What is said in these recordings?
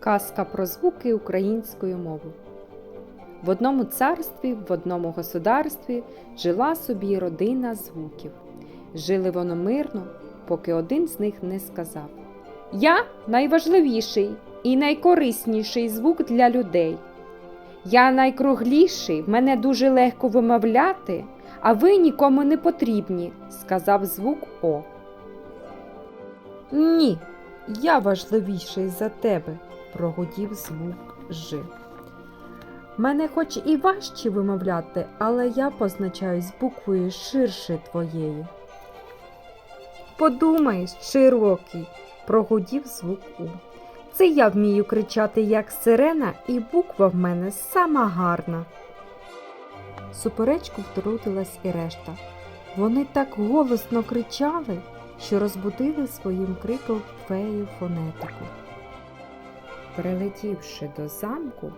Казка про звуки української мови. В одному царстві, в одному государстві жила собі родина звуків. Жили воно мирно, поки один з них не сказав: Я найважливіший і найкорисніший звук для людей. Я найкругліший, мене дуже легко вимовляти, а ви нікому не потрібні, сказав звук О. Ні, я важливіший за тебе, прогудів звук Ж. Мене хоч і важче вимовляти, але я позначаюсь буквою ширше твоєї. Подумаєш, широкий, прогудів звук У. Це я вмію кричати як сирена, і буква в мене сама гарна. Суперечку втрутилась і решта. Вони так голосно кричали, що розбудили своїм криком фею фонетику. Прилетівши до замку,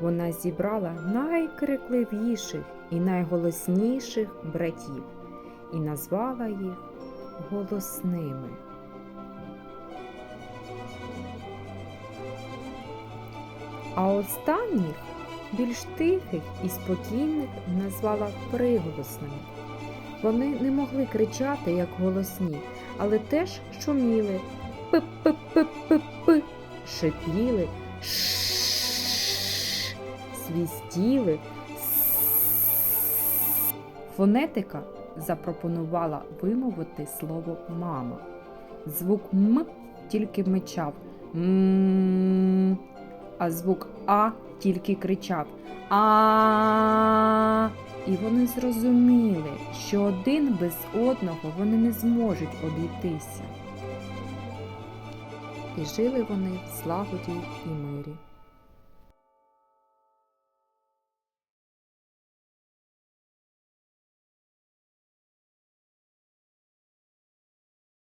вона зібрала найкрикливіших і найголосніших братів і назвала їх голосними. А останніх, більш тихих і спокійних, назвала приголосними. Вони не могли кричати, як голосні, але теж шуміли п-п-п-п-п, шипіли, ш свістіли. Фонетика запропонувала вимовити слово мама. Звук М тільки мечав м, а звук А тільки кричав а. І вони зрозуміли, що один без одного вони не зможуть обійтися. І жили вони в злагоді і мирі.